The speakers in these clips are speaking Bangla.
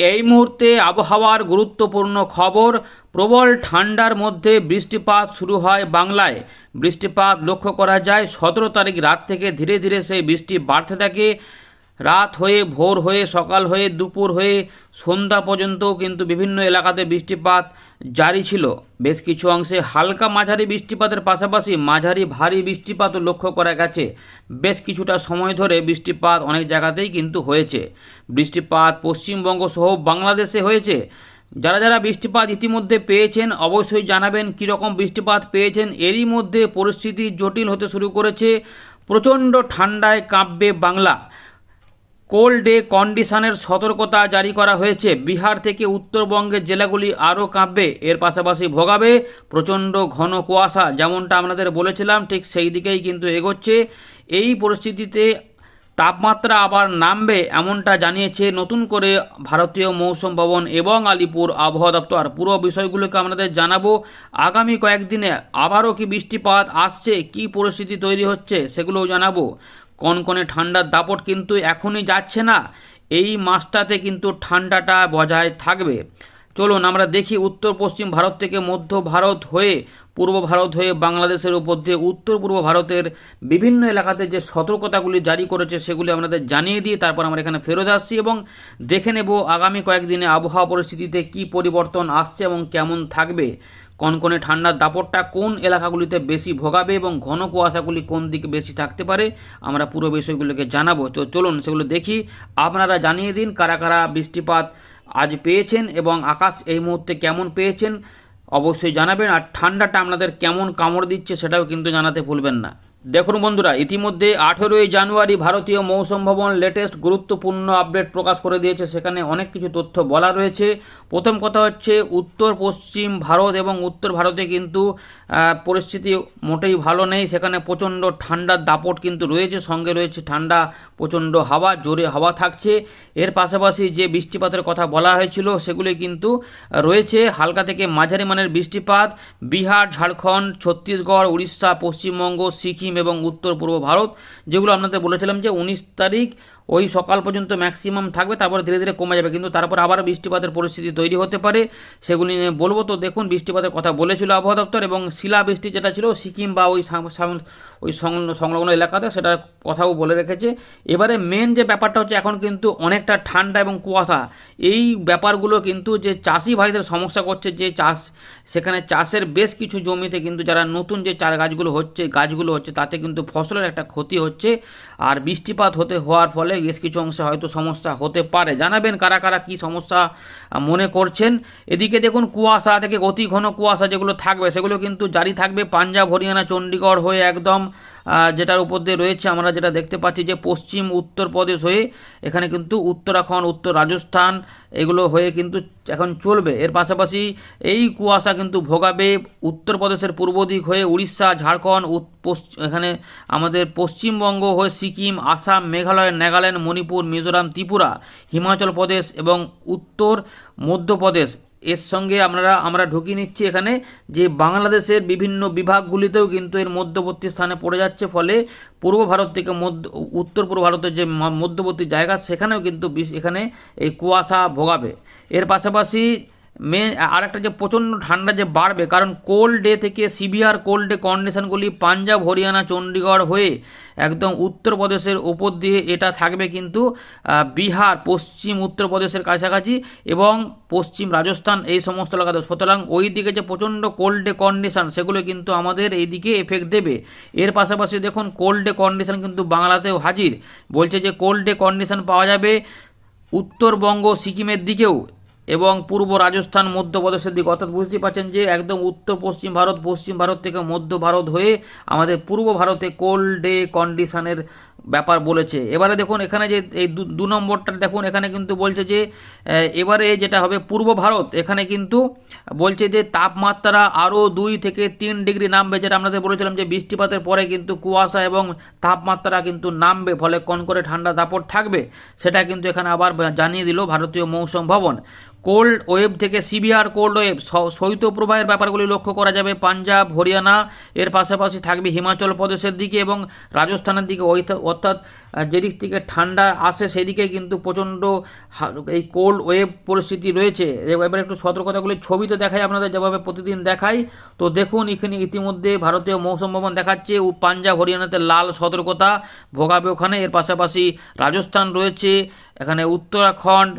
এই মুহূর্তে আবহাওয়ার গুরুত্বপূর্ণ খবর, প্রবল ঠান্ডার মধ্যে বৃষ্টিপাত শুরু হয় বাংলায়। বৃষ্টিপাত লক্ষ্য করা যায়, সতেরো তারিখ রাত থেকে ধীরে ধীরে সেই বৃষ্টি বাড়তে থাকে। রাত হয়ে, ভোর হয়ে, সকাল হয়ে, দুপুর হয়ে, সন্ধ্যা পর্যন্ত কিন্তু বিভিন্ন এলাকাতে বৃষ্টিপাত জারি ছিল। বেশ কিছু অংশে হালকা মাঝারি বৃষ্টিপাতের পাশাপাশি মাঝারি ভারী বৃষ্টিপাতও লক্ষ্য করা গেছে। বেশ কিছুটা সময় ধরে বৃষ্টিপাত অনেক জায়গাতেই কিন্তু হয়েছে। বৃষ্টিপাত পশ্চিমবঙ্গ সহ বাংলাদেশে হয়েছে। যারা যারা বৃষ্টিপাত ইতিমধ্যে পেয়েছেন, অবশ্যই জানাবেন কীরকম বৃষ্টিপাত পেয়েছেন। এরই মধ্যে পরিস্থিতি জটিল হতে শুরু করেছে। প্রচণ্ড ঠান্ডায় কাঁপবে বাংলা। কোল্ড ডে কন্ডিশনের সতর্কতা জারি করা হয়েছে। বিহার থেকে উত্তরবঙ্গের জেলাগুলি আরও কাঁপবে, এর পাশাপাশি ভোগাবে। প্রচণ্ড ঘন কুয়াশা, যেমনটা আপনাদের বলেছিলাম, ঠিক সেই দিকেই কিন্তু এগোচ্ছে। এই পরিস্থিতিতে তাপমাত্রা আবার নামবে এমনটা জানিয়েছে নতুন করে ভারতীয় মৌসুম ভবন এবং আলিপুর আবহাওয়া দপ্তর। পুরো বিষয়গুলোকে আপনাদের জানাব। আগামী কয়েকদিনে আবারও কি বৃষ্টিপাত আসছে, কি পরিস্থিতি তৈরি হচ্ছে, সেগুলোও জানাব। কনকনে ঠান্ডার দাপট কিন্তু এখনই যাচ্ছে না। এই মাসটাতে কিন্তু ঠান্ডাটা বজায় থাকবে। চলুন, আমরা দেখি উত্তর পশ্চিম ভারত থেকে মধ্য ভারত হয়ে পূর্ব ভারত হয়ে বাংলাদেশের উপর দিয়ে উত্তর পূর্ব ভারতের বিভিন্ন এলাকাতে যে সতর্কতাগুলি জারি করেছে সেগুলি আপনাদের জানিয়ে দিয়ে তারপর আমরা এখানে ফেরত আসছি এবং দেখে নেব আগামী কয়েকদিনে আবহাওয়া পরিস্থিতিতে কি পরিবর্তন আসছে এবং কেমন থাকবে। কনকনে ঠান্ডার দাপটটা কোন এলাকাগুলিতে বেশি ভোগাবে এবং ঘন কুয়াশাগুলি কোন দিকে বেশি থাকতে পারে, আমরা পুরো বিষয়গুলোকে জানাব। তো চলুন সেগুলো দেখি। আপনারা জানিয়ে দিন কারা কারা বৃষ্টিপাত আজ পেয়েছেন এবং আকাশ এই মুহূর্তে কেমন পেয়েছেন, অবশ্যই জানাবেন। আর ঠান্ডাটা আপনাদের কেমন কামড় দিচ্ছে সেটাও কিন্তু জানাতে ভুলবেন না। দেখুন বন্ধুরা, ইতিমধ্যে আঠেরোই জানুয়ারি ভারতীয় মৌসুম ভবন লেটেস্ট গুরুত্বপূর্ণ আপডেট প্রকাশ করে দিয়েছে। সেখানে অনেক কিছু তথ্য বলা রয়েছে। প্রথম কথা হচ্ছে, উত্তর, পশ্চিম ভারত এবং উত্তর ভারতে কিন্তু পরিস্থিতি মোটেই ভালো নেই। সেখানে প্রচণ্ড ঠান্ডার দাপট কিন্তু রয়েছে, সঙ্গে রয়েছে ঠান্ডা, প্রচণ্ড হাওয়া, জোরে হাওয়া থাকছে। এর পাশাপাশি যে বৃষ্টিপাতের কথা বলা হয়েছিল, সেগুলি কিন্তু রয়েছে। হালকা থেকে মাঝারি মানের বৃষ্টিপাত, বিহার, ঝাড়খণ্ড, ছত্তিশগড়, উড়িষ্যা, পশ্চিমবঙ্গ, সিকিম এবং উত্তর পূর্ব ভারত যেগুলো আপনাদের বলেছিলাম যে উনিশ তারিখ ওই সকাল পর্যন্ত ম্যাক্সিমাম থাকবে, তারপরে ধীরে ধীরে কমে যাবে। কিন্তু তারপর আবার বৃষ্টিপাতের পরিস্থিতি তৈরি হতে পারে। সেগুলি নিয়ে বলব তো, দেখুন বৃষ্টিপাতের কথা বলেছিল আবহাওয়া দপ্তর এবং শিলাবৃষ্টি যেটা ছিল সিকিম বা ওই ওই সংলগ্ন এলাকাতে সেটার কথাও বলে রেখেছে। এবারে মেন যে ব্যাপারটা হচ্ছে, এখন কিন্তু অনেকটা ঠান্ডা এবং কুয়াশা। এই ব্যাপারগুলো কিন্তু যে চাষি ভাইদের সমস্যা করছে, যে চাষ, সেখানে চাষের বেশ কিছু জমিতে কিন্তু যারা নতুন যে চার গাছগুলো হচ্ছে গাছগুলো হচ্ছে, তাতে কিন্তু ফসলের একটা ক্ষতি হচ্ছে। আর বৃষ্টিপাত হতে হওয়ার ফলে বেশ কিছু অংশে হয়তো সমস্যা হতে পারে। জানাবেন কারা কারা কী সমস্যা মনে করছেন। এদিকে দেখুন, কুয়াশা থেকে অতি ঘন কুয়াশা যেগুলো থাকবে, সেগুলো কিন্তু জারি থাকবে। পাঞ্জাব, হরিয়ানা চণ্ডীগড় হয়ে একদম যেটার উপর দিয়ে রয়েছে, আমরা যেটা দেখতে পাচ্ছি যে পশ্চিম উত্তরপ্রদেশ হয়ে এখানে কিন্তু উত্তরাখণ্ড, উত্তর রাজস্থান এগুলো হয়ে কিন্তু এখন চলবে। এর পাশাপাশি এই কুয়াশা কিন্তু ভোগাবে উত্তরপ্রদেশের পূর্ব দিক হয়ে উড়িষ্যা, ঝাড়খণ্ড এখানে আমাদের পশ্চিমবঙ্গ হয়ে সিকিম, আসাম, মেঘালয়, নাগাল্যান্ড, মণিপুর, মিজোরাম, ত্রিপুরা, হিমাচল প্রদেশ এবং উত্তর মধ্যপ্রদেশ এর সঙ্গে আমরা আমরা ঢুকিয়ে নিচ্ছি এখানে যে বাংলাদেশের বিভিন্ন বিভাগগুলিতেও কিন্তু এর মধ্যবর্তী স্থানে পড়ে যাচ্ছে। ফলে পূর্ব ভারত থেকে মধ্য, উত্তর পূর্ব ভারতের যে মধ্যবর্তী জায়গা, সেখানেও কিন্তু এখানে এই কুয়াশা ভোগাবে। এর পাশাপাশি মে আর একটা যে প্রচণ্ড ঠান্ডা যে বাড়বে, কারণ কোল্ড ডে থেকে সিভিয়ার কোল্ড ডে কন্ডিশনগুলি পাঞ্জাব, হরিয়ানা চণ্ডীগড় হয়ে একদম উত্তরপ্রদেশের ওপর দিয়ে এটা থাকবে কিন্তু বিহার, পশ্চিম উত্তরপ্রদেশের কাছাকাছি এবং পশ্চিম রাজস্থান এই সমস্ত এলাকাতে। সুতরাং ওই দিকে যে প্রচণ্ড কোল্ড ডে কন্ডিশন সেগুলো কিন্তু আমাদের এই দিকে এফেক্ট দেবে। এর পাশাপাশি দেখুন কোল্ড ডে কন্ডিশন কিন্তু বাংলাতেও হাজির। বলছে যে কোল্ড ডে কন্ডিশন পাওয়া যাবে উত্তরবঙ্গ, সিকিমের দিকেও। এবং পূর্ব রাজস্থান, মধ্যপ্রদেশের দিকে। অর্থাৎ বুঝতেই পারছেন যে একদম উত্তর, পশ্চিম ভারত পশ্চিম ভারত থেকে মধ্য ভারত হয়ে আমাদের পূর্ব ভারতে কোল্ড ডে কন্ডিশনের ব্যাপার বলেছে। এবারে দেখুন, এখানে যে এই দু- নম্বরটা দেখুন, এখানে কিন্তু বলছে যে এবারে যেটা হবে পূর্ব ভারত, এখানে কিন্তু বলছে যে তাপমাত্রা আরও দুই থেকে তিন ডিগ্রি নামবে, যেটা আপনাদের বলেছিলাম যে বৃষ্টিপাতের পরে কিন্তু কুয়াশা এবং তাপমাত্রা কিন্তু নামবে, ফলে কনকরে ঠান্ডা দাপট থাকবে, সেটা কিন্তু এখানে আবার জানিয়ে দিল ভারতীয় মৌসুম ভবন। কোল্ড ওয়েভ থেকে সিভিয়ার কোল্ড ওয়েভ শৈত্যপ্রবাহের ব্যাপারগুলি লক্ষ্য করা যাবে। পাঞ্জাব, হরিয়ানা, এর পাশাপাশি থাকবে হিমাচল প্রদেশের দিকে এবং রাজস্থানের দিকে। অর্থাৎ যেদিক থেকে ঠান্ডা আসে সেদিকে কিন্তু প্রচণ্ড এই কোল্ড ওয়েভ পরিস্থিতি রয়েছে। এবার একটু সতর্কতাগুলি। ছবিতে দেখাই আপনাদের, যেভাবে প্রতিদিন দেখাই। তো দেখুন, এখানে ইতিমধ্যে ভারতীয় মৌসুম ভবন দেখাচ্ছে। ও পাঞ্জাব, হরিয়ানাতে লাল সতর্কতা ভোগাবে ওখানে। এর পাশাপাশি রাজস্থান রয়েছে, এখানে উত্তরাখণ্ড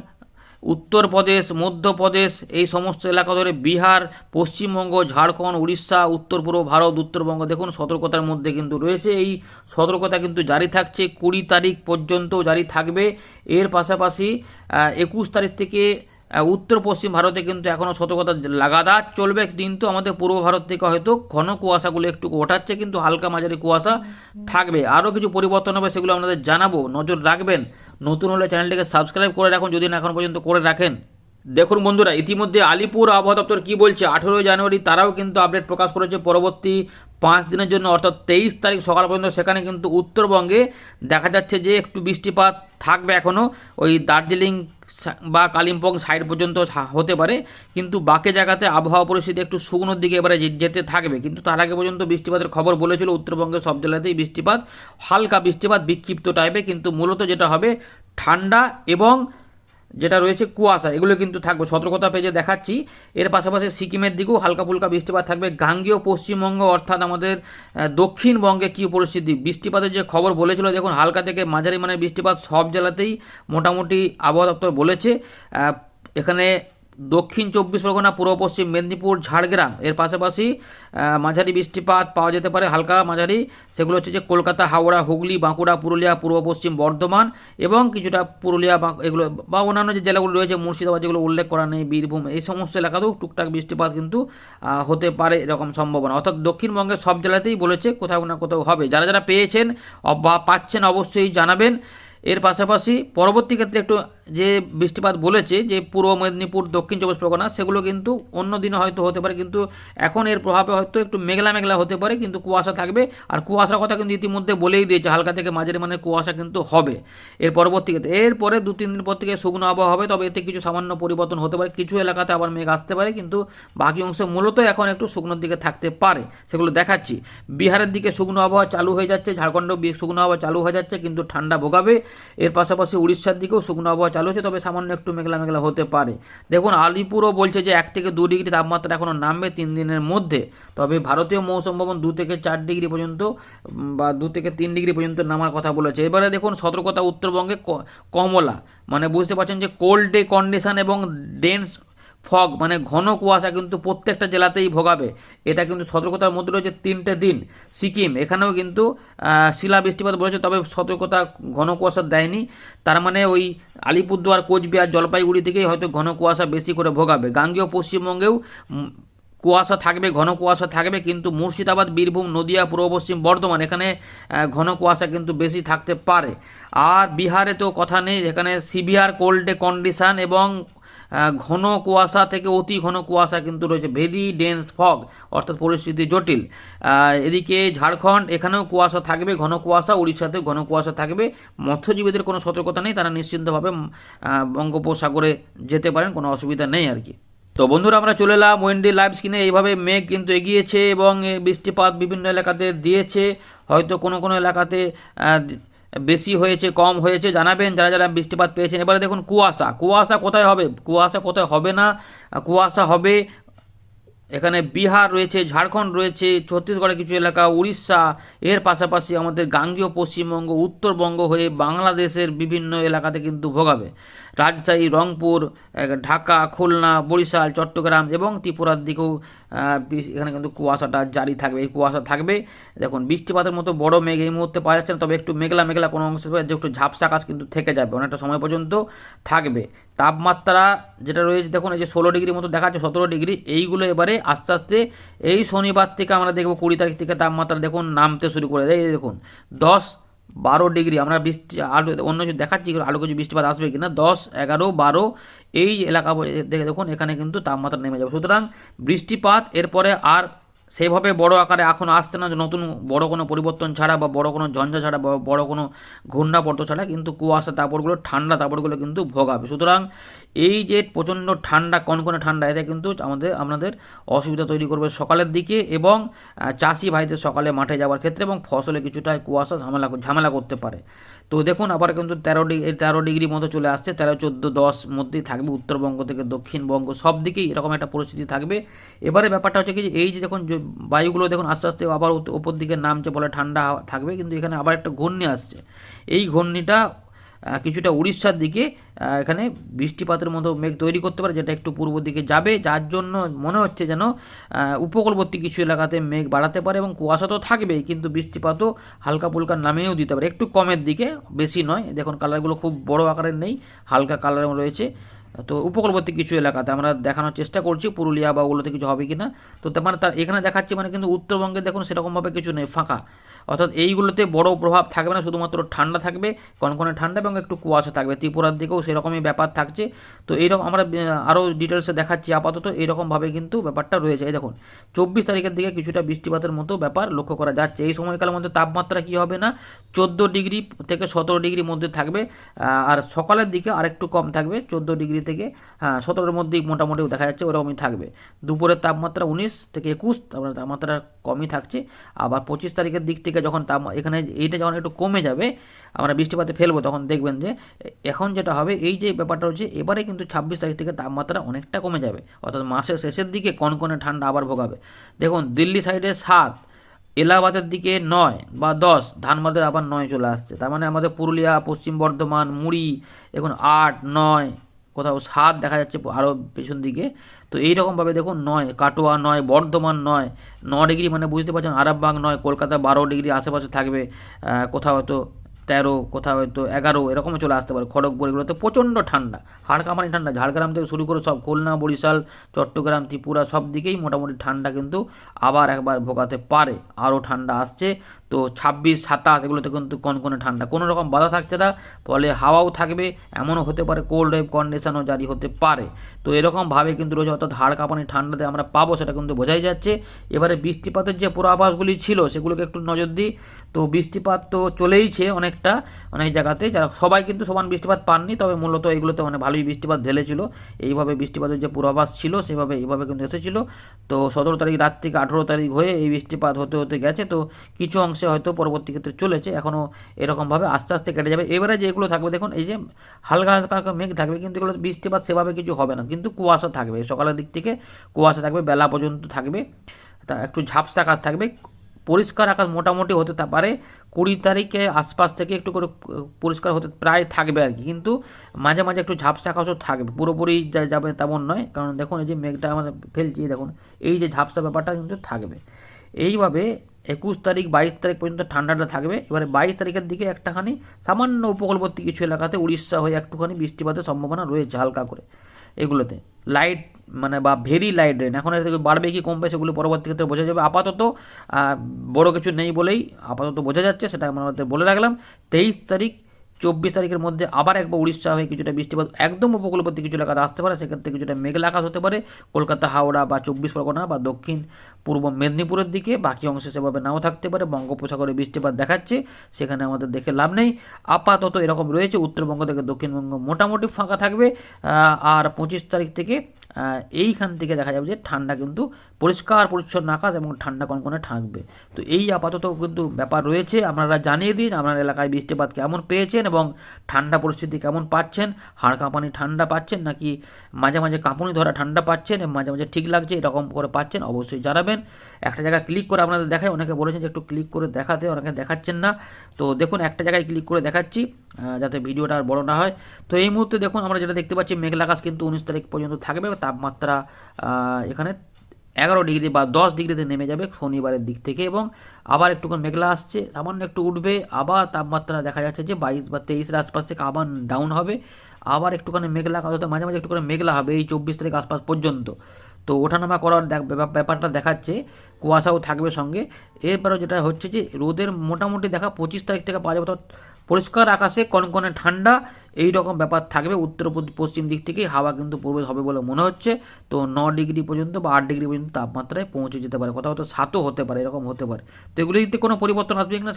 উত্তরপ্রদেশ, মধ্যপ্রদেশ, এই সমস্ত এলাকা ধরে বিহার, পশ্চিমবঙ্গ, ঝাড়খণ্ড, উড়িষ্যা উত্তর পূর্ব ভারত, উত্তরবঙ্গ, দেখুন সতর্কতার মধ্যে কিন্তু রয়েছে। এই সতর্কতা কিন্তু জারি থাকছে, কুড়ি তারিখ পর্যন্ত জারি থাকবে। এর পাশাপাশি একুশ তারিখ থেকে উত্তর পশ্চিম ভারতে কিন্তু এখনও সতর্কতা লাগাতার চলবে। কিন্তু আমাদের পূর্ব ভারত থেকে হয়তো ঘন কুয়াশাগুলো একটু ওঠাচ্ছে, কিন্তু হালকা মাঝারি কুয়াশা থাকবে। আরও কিছু পরিবর্তন হবে সেগুলো আপনাদের জানাব। নজর রাখবেন। নতুন হলে চ্যানেলটিকে সাবস্ক্রাইব করে রাখুন, যদি না এখন পর্যন্ত করে রাখেন। দেখুন বন্ধুরা, ইতিমধ্যে আলিপুর আবহাওয়া দপ্তর কী বলছে? আঠেরোই জানুয়ারি তারাও কিন্তু আপডেট প্রকাশ করেছে। পরবর্তী পাঁচ দিনের জন্য, অর্থাৎ তেইশ তারিখ সকাল পর্যন্ত, সেখানে কিন্তু উত্তরবঙ্গে দেখা যাচ্ছে যে একটু বৃষ্টিপাত থাকবে এখনও ওই দার্জিলিং বা কালিম্পং সাইড পর্যন্ত হতে পারে, কিন্তু বাকি জায়গাতে আবহাওয়া পরিস্থিতি একটু শুকনোর দিকে এবারে যেতে থাকবে। কিন্তু তার আগে পর্যন্ত বৃষ্টিপাতের খবর বলেছিল উত্তরবঙ্গের সব জেলাতেই বৃষ্টিপাত, হালকা বৃষ্টিপাত বিক্ষিপ্ত টাইপে কিন্তু মূলত যেটা হবে ঠান্ডা এবং যেটা রয়েছে কুয়াশা, এগুলো কিন্তু থাকবে। সতর্কতা পেজে দেখাচ্ছি, এর পাশাপাশি সিকিমের দিকেও হালকা ফুলকা বৃষ্টিপাত থাকবে। গাঙ্গীয় পশ্চিমবঙ্গ, অর্থাৎ আমাদের দক্ষিণবঙ্গে কী পরিস্থিতি? বৃষ্টিপাতের যে খবর বলেছিল, দেখুন, হালকা থেকে মাঝারি মানে বৃষ্টিপাত সব জেলাতেই মোটামুটি আবহাওয়া দপ্তর বলেছে। এখানে দক্ষিণ চব্বিশ পরগনা, পূর্ব পশ্চিম মেদিনীপুর, ঝাড়গ্রাম। এর পাশাপাশি মাঝারি বৃষ্টিপাত পাওয়া যেতে পারে, হালকা মাঝারি। সেগুলো হচ্ছে যে কলকাতা, হাওড়া, হুগলি, বাঁকুড়া, পুরুলিয়া, পূর্ব পশ্চিম বর্ধমান এবং কিছুটা পুরুলিয়া, বাঁক- এগুলো বা অন্যান্য যে জেলাগুলো রয়েছে, মুর্শিদাবাদ যেগুলো উল্লেখ করা নেই, বীরভূম, এই সমস্ত এলাকাতেও টুকটাক বৃষ্টিপাত কিন্তু হতে পারে এরকম সম্ভাবনা। অর্থাৎ দক্ষিণবঙ্গের সব জেলাতেই বলেছে কোথাও না কোথাও হবে। যারা যারা পেয়েছেন বা পাচ্ছেন অবশ্যই জানাবেন। এর পাশাপাশি পরবর্তী ক্ষেত্রে একটু যে বৃষ্টিপাত বলেছে যে পূর্ব মেদিনীপুর, দক্ষিণ চব্বিশ পরগনা, সেগুলো কিন্তু অন্য দিনে হয়তো হতে পারে, কিন্তু এখন এর প্রভাবে হয়তো একটু মেঘলা মেঘলা হতে পারে, কিন্তু কুয়াশা থাকবে। আর কুয়াশার কথা কিন্তু ইতিমধ্যে বলেই দিয়েছে, হালকা থেকে মাঝারি মানে কুয়াশা কিন্তু হবে এর পরবর্তী ক্ষেত্রে। এরপরে দু, তিন দিন পর থেকে শুকনো আবহাওয়া হবে, তবে এতে কিছু সামান্য পরিবর্তন হতে পারে। কিছু এলাকাতে আবার মেঘ আসতে পারে, কিন্তু বাকি অংশে মূলত এখন একটু শুকনোর দিকে থাকতে পারে, সেগুলো দেখাচ্ছি। বিহারের দিকে শুকনো আবহাওয়া চালু হয়ে যাচ্ছে, ঝাড়খণ্ড শুকনো আবহাওয়া চালু হয়ে যাচ্ছে, কিন্তু ঠান্ডা ভোগাবে। এর পাশাপাশি উড়িষ্যার দিকেও শুকনো আবহাওয়া চালু হচ্ছে, তবে সামান্য একটু মেঘলা মেঘলা হতে পারে। দেখুন, আলিপুরও বলছে যে এক থেকে দু ডিগ্রি তাপমাত্রা এখনও নামবে তিন দিনের মধ্যে। তবে ভারতীয় মৌসুম ভবন দু থেকে চার ডিগ্রি পর্যন্ত বা দু থেকে তিন ডিগ্রি পর্যন্ত নামার কথা বলেছে। এবারে দেখুন, সতর্কতা উত্তরবঙ্গে কমলা। মানে বুঝতে পারছেন যে কোল্ড ডে কন্ডিশন এবং ডেন্স ফগ মানে ঘন কুয়াশা কিন্তু প্রত্যেকটা জেলাতেই ভোগাবে। এটা কিন্তু সতর্কতার মধ্যে রয়েছে তিনটে দিন। সিকিম, এখানেও কিন্তু শিলা বৃষ্টিপাত বলেছে, তবে সতর্কতা ঘন কুয়াশা দেয়নি। তার মানে ওই আলিপুরদুয়ার, কোচবিহার, জলপাইগুড়ি থেকেই হয়তো ঘন কুয়াশা বেশি করে ভোগাবে। গাঙ্গেয় পশ্চিমবঙ্গেও কুয়াশা থাকবে, ঘন কুয়াশা থাকবে, কিন্তু মুর্শিদাবাদ, বীরভূম, নদিয়া, পূর্ব পশ্চিম, বর্ধমান, এখানে ঘন কুয়াশা কিন্তু বেশি থাকতে পারে। আর বিহারে তো কথা নেই এখানে সিভিয়ার কোল্ড কন্ডিশন এবং ঘন কুয়াশা থেকে অতি ঘন কুয়াশা কিন্তু রয়েছে। ভেরি ডেন্স ফগ অর্থাৎ পরিস্থিতি জটিল। এদিকে ঝাড়খণ্ড, এখানেও কুয়াশা থাকবে, ঘন কুয়াশা। উড়িষ্যাতেও ঘন কুয়াশা থাকবে। মৎস্যজীবীদের কোনো সতর্কতা নেই, তারা নিশ্চিন্তভাবে বঙ্গোপসাগরে যেতে পারেন, কোনো অসুবিধা নেই আর কি। তো বন্ধুরা, আমরা চলে এলাম ওয়েন্ডি লাইভ স্ক্রিনে এইভাবে মেঘ কিন্তু এগিয়েছে এবং বৃষ্টিপাত বিভিন্ন এলাকাতে দিয়েছে। হয়তো কোনো কোনো এলাকাতে বেশি হয়েছে, কম হয়েছে, জানাবেন। যারা যারা বৃষ্টিপাত পেয়েছেন, এবারে দেখুন কুয়াশা। কুয়াশা কোথায় হবে? কুয়াশা কোথায় হবে না? কুয়াশা হবে এখানে বিহার রয়েছে, ঝাড়খণ্ড রয়েছে, ছত্তিশগড়ের কিছু এলাকা, উড়িষ্যা, এর পাশাপাশি আমাদের গাঙ্গীয় পশ্চিমবঙ্গ, উত্তরবঙ্গ হয়ে বাংলাদেশের বিভিন্ন এলাকাতে কিন্তু ভোগাবে। রাজশাহী, রংপুর ঢাকা, খুলনা, বরিশাল, চট্টগ্রাম এবং ত্রিপুরার দিকেও এখানে কিন্তু কুয়াশাটা জারি থাকবে। এই কুয়াশা থাকবে। দেখুন, বৃষ্টিপাতের মতো বড় মেঘ এই মুহূর্তে পাওয়া যাচ্ছে না, তবে একটু মেঘলা মেঘলা কোনো অংশে যে একটু ঝাপসা আকাশ কিন্তু থেকে যাবে। অনেকটা সময় পর্যন্ত থাকবে। তাপমাত্রা যেটা রয়েছে, দেখুন, এই যে ষোলো ডিগ্রি মতো দেখাচ্ছে, সতেরো ডিগ্রি। এইগুলো এবারে আস্তে আস্তে এই শনিবার থেকে আমরা দেখব কুড়ি তারিখ থেকে তাপমাত্রা, দেখুন, নামতে শুরু করে দেয়। দেখুন, দশ বারো ডিগ্রি। আমরা বৃষ্টি, আলু, অন্য কিছু দেখাচ্ছি আলু কিছু বৃষ্টিপাত আসবে কিনা? দশ, এগারো, বারো, এই এলাকা দেখে দেখুন, এখানে কিন্তু তাপমাত্রা নেমে যাবে। সুতরাং বৃষ্টিপাত, এরপরে আর সেইভাবে বড় আকারে এখন আসছে না নতুন বড় কোনো পরিবর্তন ছাড়া বা বড় কোনো ঝঞ্ঝা ছাড়া বা বড় কোনো ঘূর্ণাপর্ত ছাড়া কিন্তু কুয়াশা তাপরগুলো ঠান্ডা তাপরগুলো কিন্তু ভোগাবে। সুতরাং এই যে প্রচণ্ড ঠান্ডা, কনকনে ঠান্ডা, এতে কিন্তু আমাদের, আপনাদের অসুবিধা তৈরি করবে সকালের দিকে এবং চাষি ভাইদের সকালে মাঠে যাওয়ার ক্ষেত্রে এবং ফসলে কিছুটা কুয়াশা ঝামেলা ঝামেলা করতে পারে। তো দেখুন, আবার কিন্তু তেরো ডিগ্রি তেরো ডিগ্রি মতো চলে আসছে, তেরো, চোদ্দ, দশ মধ্যেই থাকবে, উত্তরবঙ্গ থেকে দক্ষিণবঙ্গ, সব দিকেই এরকম একটা পরিস্থিতি থাকবে। এবারে ব্যাপারটা হচ্ছে কি যে, এই যে যখন যে বায়ুগুলো দেখুন আস্তে আস্তে আবার ওপর দিকে নামছে বলে ঠান্ডা থাকবে, কিন্তু এখানে আবার একটা ঘূর্ণি আসছে। এই ঘূর্ণিটা কিছুটা উড়িষ্যার দিকে এখানে বৃষ্টিপাতের মতো মেঘ তৈরি করতে পারে, যেটা একটু পূর্ব দিকে যাবে। যার জন্য মনে হচ্ছে যেন উপকূলবর্তী কিছু এলাকাতে মেঘ বাড়াতে পারে এবং কুয়াশা তো থাকবেই, কিন্তু বৃষ্টিপাতও হালকা পুলকা নামেও দিতে পারে। একটু কমের দিকে, বেশি নয়। দেখুন কালারগুলো খুব বড় আকারের নেই, হালকা কালার রয়েছে। তো উপকূলবর্তী কিছু এলাকাতে আমরা দেখানোর চেষ্টা করছি, পুরুলিয়া বা ওগুলোতে কিছু হবে কি না তো মানে তার এখানে দেখাচ্ছি মানে কিন্তু উত্তরবঙ্গে দেখুন সেরকমভাবে কিছু নেই, ফাঁকা। অর্থাৎ এইগুলোতে বড় প্রভাব থাকবে না, শুধুমাত্র ঠান্ডা থাকবে, কনকনে ঠান্ডা এবং একটু কুয়াশা থাকবে। ত্রিপুরার দিকেও সেরকমই ব্যাপার থাকছে। তো এইরকম আমরা আরও ডিটেলসে দেখাচ্ছি আপাতত এইরকমভাবে কিন্তু ব্যাপারটা রয়েছে। এই দেখুন, চব্বিশ তারিখের দিকে কিছুটা বৃষ্টিপাতের মতো ব্যাপার লক্ষ্য করা যাচ্ছে। এই সময়কালের মধ্যে তাপমাত্রা কী হবে না? চোদ্দ ডিগ্রি থেকে সতেরো ডিগ্রির মধ্যে থাকবে আর সকালের দিকে আরেকটু কম থাকবে, চোদ্দ ডিগ্রি থেকে হ্যাঁ সতেরোর মধ্যেই মোটামুটি দেখা যাচ্ছে ওরকমই থাকবে। দুপুরের তাপমাত্রা উনিশ থেকে একুশ, তারপরে তাপমাত্রা কমই থাকছে। আবার পঁচিশ তারিখের দিক থেকে যখন তাপ, এখানে এইটা যখন একটু কমে যাবে, আমরা বৃষ্টিপাতে ফেলব, তখন দেখবেন যে, এখন যেটা হবে, এই যে ব্যাপারটা হচ্ছে, এবারে কিন্তু ছাব্বিশ তারিখ থেকে তাপমাত্রা অনেকটা কমে যাবে। অর্থাৎ মাসের শেষের দিকে কনকনে ঠান্ডা আবার ভোগাবে। দেখুন, দিল্লি সাইডে সাত, এলাহাবাদের দিকে নয় বা দশ, ধানবাদের আবার নয় চলে আসছে। তার মানে আমাদের পুরুলিয়া, পশ্চিম বর্ধমান, মুড়ি, এখন আট, নয় কোথাও সাত দেখা যাচ্ছে আরও পেছন দিকে। তো এইরকমভাবে দেখুন নয়, কাটোয়া নয়, বর্ধমান নয়, ন ডিগ্রি মানে বুঝতে পারছেন, আরামবাগ নয়, কলকাতা বারো ডিগ্রি আশেপাশে থাকবে কোথাও হয়তো তেরো, কোথাও হয়তো এগারো, এরকমও চলে আসতে পারে খড়গপুর এগুলোতে। প্রচণ্ড ঠান্ডা, হাড়কামানি ঠান্ডা, ঝাড়গ্রাম থেকে শুরু করে সব খুলনা, বরিশাল, চট্টগ্রাম, ত্রিপুরা সব দিকেই মোটামুটি ঠান্ডা কিন্তু আবার একবার ভোগাতে পারে। আরও ঠান্ডা আসছে। তো ছাব্বিশ, সাতাশ এগুলোতে কিন্তু কনকনে ঠান্ডা। কোনো রকম বাধা থাকছে না, ফলে হাওয়াও থাকবে, এমনও হতে পারে কোল্ড ওয়েভ কন্ডিশনও জারি হতে পারে। তো এরকমভাবে কিন্তু রয়েছে, অর্থাৎ হাড় কাঁপানি ঠান্ডাতে আমরা পাবো সেটা কিন্তু বোঝাই যাচ্ছে। এবারে বৃষ্টিপাতের যে পূর্বাভাসগুলি ছিল, সেগুলোকে একটু নজর দিই। তো বৃষ্টিপাত তো চলেইছে অনেকটা অনেক জায়গাতে যারা সবাই কিন্তু সমান বৃষ্টিপাত পাননি, তবে মূলত এগুলোতে মানে ভালোই বৃষ্টিপাত ঢেলেছিল। এইভাবে বৃষ্টিপাতের যে পূর্বাভাস ছিল, সেভাবে এইভাবে কিন্তু এসেছিল। তো সতেরো তারিখ রাত থেকে আঠেরো তারিখ হয়ে এই বৃষ্টিপাত হতে হতে গেছে। তো কিছু অংশে হয়তো পরবর্তী ক্ষেত্রে চলেছে এখনও এরকমভাবে আস্তে আস্তে কেটে যাবে। এবারে যেগুলো থাকবে, দেখুন, এই যে হালকা হালকা মেঘ থাকবে, কিন্তু এগুলো বৃষ্টিপাত সেভাবে কিছু হবে না। কিন্তু কুয়াশা থাকবে, সকালের দিক থেকে কুয়াশা থাকবে, বেলা পর্যন্ত থাকবে। তা একটু ঝাপসা কাজ থাকবে। পরিষ্কার আকাশ মোটামুটি হতে পারে। কুড়ি তারিখে আশপাশ থেকে একটু করে পরিষ্কার হতে প্রায় থাকবে আর কি। কিন্তু মাঝে মাঝে একটু ঝাপসা আকাশও থাকবে। পুরোপুরি যাবে তেমন নয়। কারণ দেখুন, এই যে মেঘটা আমাদের ফেলছি দেখুন, এই যে ঝাপসা ব্যাপারটা কিন্তু থাকবে। এইভাবে একুশ তারিখ, বাইশ তারিখ পর্যন্ত ঠান্ডাটা থাকবে। এবারে বাইশ তারিখের দিকে একটাখানি সামান্য উপকূলবর্তী কিছু এলাকাতে উড়িষ্যা হয়ে একটুখানি বৃষ্টিপাতের সম্ভাবনা রয়েছে হালকা করে এগুলোতে। লাইট মানে বা ভেরি লাইট রেন এখন থেকে বাড়বে কি কমবে সেগুলো পরবর্তী ক্ষেত্রে বোঝা যাবে। আপাতত বড় কিছু নেই বলেই আপাতত বোঝা যাচ্ছে, সেটা আমরা বলে রাখলাম। তেইশ তারিখ, চব্বিশ তারিখের মধ্যে আবার একবার উড়িষ্যা হয়ে কিছুটা বৃষ্টিপাত, একদম উপকূলবর্তী কিছু এলাকাতে আসতে পারে, সেক্ষেত্রে কিছুটা মেঘলা আকাশ হতে পারে। কলকাতা, হাওড়া বা চব্বিশ পরগনা বা দক্ষিণ পূর্ব মেদিনীপুরের দিকে, বাকি অংশে সেভাবে নাও থাকতে পারে। বঙ্গোপসাগরে বৃষ্টিপাত দেখাচ্ছে, সেখানে আমাদের দেখে লাভ নেই। আপাতত এরকম রয়েছে, উত্তরবঙ্গ থেকে দক্ষিণবঙ্গ মোটামুটি ফাঁকা থাকবে। আর পঁচিশ তারিখ থেকে এইখান থেকে দেখা যাবে যে ঠান্ডা কিন্তু পরিষ্কার, পরিচ্ছন্ন আকাশ এবং ঠান্ডা কনকনে থাকবে। তো এই আপাতত কিন্তু ব্যাপার রয়েছে। আপনারা জানিয়ে দিন, আপনার এলাকায় বৃষ্টিপাত কেমন পেয়েছেন এবং ঠান্ডা পরিস্থিতি কেমন পাচ্ছেন? হাড় কাঁপানি ঠান্ডা পাচ্ছেন নাকি মাঝে মাঝে কাঁপুনি ধরা ঠান্ডা পাচ্ছেন মাঝে মাঝে ঠিক লাগছে, এরকম করে পাচ্ছেন? অবশ্যই জানাবেন। একটা জায়গায় ক্লিক করে আপনাদের দেখায় অনেকে বলেছেন যে একটু ক্লিক করে দেখাতে, অনেকে দেখাচ্ছেন না। তো দেখুন, একটা জায়গায় ক্লিক করে দেখাচ্ছি যাতে ভিডিওটা আর বড় না হয়। তো এই মুহূর্তে দেখুন, আমরা যেটা দেখতে পাচ্ছি, মেঘলা আকাশ কিন্তু উনিশ তারিখ পর্যন্ত থাকবে তাপমাত্রা এখানে এগারো ডিগ্রি বা দশ ডিগ্রিতে নেমে যাবে শনিবারের দিক থেকে এবং আবার একটুখানি মেঘলা আসছে, সামান্য একটু উঠবে, আবার তাপমাত্রা দেখা যাচ্ছে যে বাইশ বা তেইশের আশপাশ থেকে আবার ডাউন হবে, আবার একটুখানি মেঘলা মাঝে মাঝে একটুখানি মেঘলা হবে এই চব্বিশ তারিখ আশপাশ পর্যন্ত। তো ওঠানামা করার ব্যাপারটা দেখাচ্ছে, কুয়াশাও থাকবে সঙ্গে। এরপরেও যেটা হচ্ছে যে, রোদের মোটামুটি দেখা পঁচিশ তারিখ থেকে পাওয়া যাবে। অর্থাৎ পরিষ্কার আকাশে কনকনে ঠান্ডা এই রকম ব্যাপার থাকবে। উত্তর পশ্চিম দিক থেকে হাওয়া কিন্তু প্রবেশ হবে বলে মনে হচ্ছে। তো ন ডিগ্রি পর্যন্ত বা আট ডিগ্রি পর্যন্ত তাপমাত্রায় পৌঁছে যেতে পারে। কোথাও তো সাতও হতে পারে, এরকম হতে পারে। তো এগুলিতে কোনো পরিবর্তন আসবে কিনা,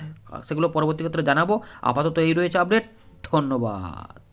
সেগুলো পরবর্তী ক্ষেত্রে জানাব। আপাতত এই রয়েছে আপডেট ধন্যবাদ।